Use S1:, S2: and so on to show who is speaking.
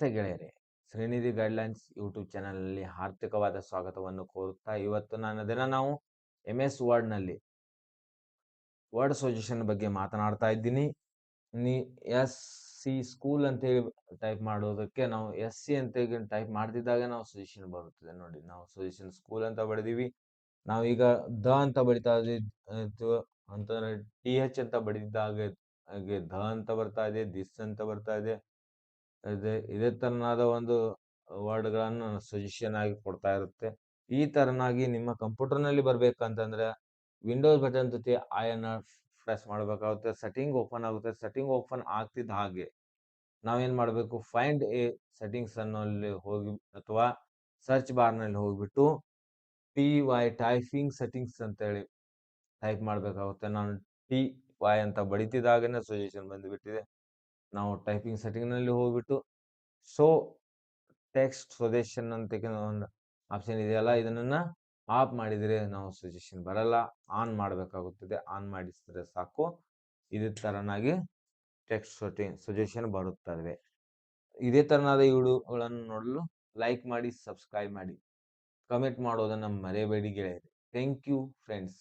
S1: ನಮಸ್ತೆ ಗೆಳೆಯರೆ, Srinidhi guidelines YouTube ಚಾನಲ್ನಲ್ಲಿ ಆರ್ಥಿಕವಾದ ಸ್ವಾಗತವನ್ನು ಕೋರುತ್ತಾ ಇವತ್ತು ನನ್ನ ದಿನ ನಾವು ಎಂ ಎಸ್ ವರ್ಡ್ನಲ್ಲಿ ವರ್ಡ್ ಸೊಜೆಷನ್ ಬಗ್ಗೆ ಮಾತನಾಡ್ತಾ ಇದ್ದೀನಿ. ನೀ ಎಸ್ ಸಿ ಸ್ಕೂಲ್ ಅಂತೇಳಿ ಟೈಪ್ ಮಾಡೋದಕ್ಕೆ ನಾವು ಎಸ್ ಸಿ ಅಂತ ಟೈಪ್ ಮಾಡ್ತಿದ್ದಾಗ ನಾವು ಸೊಜೆಷನ್ ಬರುತ್ತದೆ ನೋಡಿ. ನಾವು ಸೊಜೆಷನ್ ಸ್ಕೂಲ್ ಅಂತ ಬಡಿದೀವಿ ಈಗ ದ ಅಂತ ಬಡಿತಾ ಅಂತಂದ್ರೆ ಟಿ ಎಚ್ ಅಂತ ಬಡಿದಿದ್ದಾಗ ಹಾಗೆ ಧ ಅಂತ ಬರ್ತಾ ಇದೆ, ದಿಸ್ ಅಂತ ಬರ್ತಾ ಇದೆ. ಇದೆ, ಇದೇ ತರನಾದ ಒಂದು ವರ್ಡ್ಗಳನ್ನು ಸಜೆಷನ್ ಆಗಿ ಕೊಡ್ತಾ ಇರುತ್ತೆ. ಈ ತರನಾಗಿ ನಿಮ್ಮ ಕಂಪ್ಯೂಟರ್ನಲ್ಲಿ ಬರ್ಬೇಕಂತಂದ್ರೆ ವಿಂಡೋಸ್ ಬಟನ್ ಜೊತೆ ಆಯನ್ನ ಪ್ರೆಸ್ ಮಾಡಬೇಕಾಗುತ್ತೆ ಸೆಟ್ಟಿಂಗ್ ಓಪನ್ ಆಗುತ್ತೆ. ಸೆಟ್ಟಿಂಗ್ ಓಪನ್ ಆಗ್ತಿದ್ದ ಹಾಗೆ ನಾವೇನ್ ಮಾಡಬೇಕು? ಫೈಂಡ್ ಎ ಸೆಟ್ಟಿಂಗ್ಸ್ ಅನ್ನೋಲ್ಲಿ ಹೋಗಿ, ಅಥವಾ ಸರ್ಚ್ ಬಾರ್ನಲ್ಲಿ ಹೋಗ್ಬಿಟ್ಟು ಟಿ ವೈ ಟೈಪಿಂಗ್ ಸೆಟ್ಟಿಂಗ್ಸ್ ಅಂತೇಳಿ ಟೈಪ್ ಮಾಡಬೇಕಾಗುತ್ತೆ. ನಾನು ಟಿ ವೈ ಅಂತ ಬಡಿತಿದ್ದಾಗನೇ ಸಜೆಷನ್ ಬಂದುಬಿಟ್ಟಿದೆ. ನಾವು ಟೈಪಿಂಗ್ ಸೆಟ್ಟಿಂಗ್ನಲ್ಲಿ ಹೋಗ್ಬಿಟ್ಟು ಸೊ ಟೆಕ್ಸ್ಟ್ ಸೊಜೆಷನ್ ಅಂತ ಒಂದು ಆಪ್ಷನ್ ಇದೆಯಲ್ಲ ಇದನ್ನ ಆಫ್ ಮಾಡಿದರೆ ನಾವು ಸಜೆಷನ್ ಬರಲ್ಲ. ಆನ್ ಮಾಡಬೇಕಾಗುತ್ತದೆ. ಆನ್ ಮಾಡಿಸಿದ್ರೆ ಸಾಕು. ಇದೇ ತರನಾಗಿ ಟೆಕ್ಸ್ಟ್ ಸೊಟೆ ಸಜೆಷನ್ ಬರುತ್ತವೆ. ಇದೇ ತರನಾದ ವಿಡಿಯೋಗಳನ್ನು ನೋಡಲು ಲೈಕ್ ಮಾಡಿ ಸಬ್ಸ್ಕ್ರೈಬ್ ಮಾಡಿ. ಕಮೆಂಟ್ ಮಾಡೋದನ್ನು ಮರೆಯಬೇಡಿ ಗೆಳೆಯರಿ. Thank you friends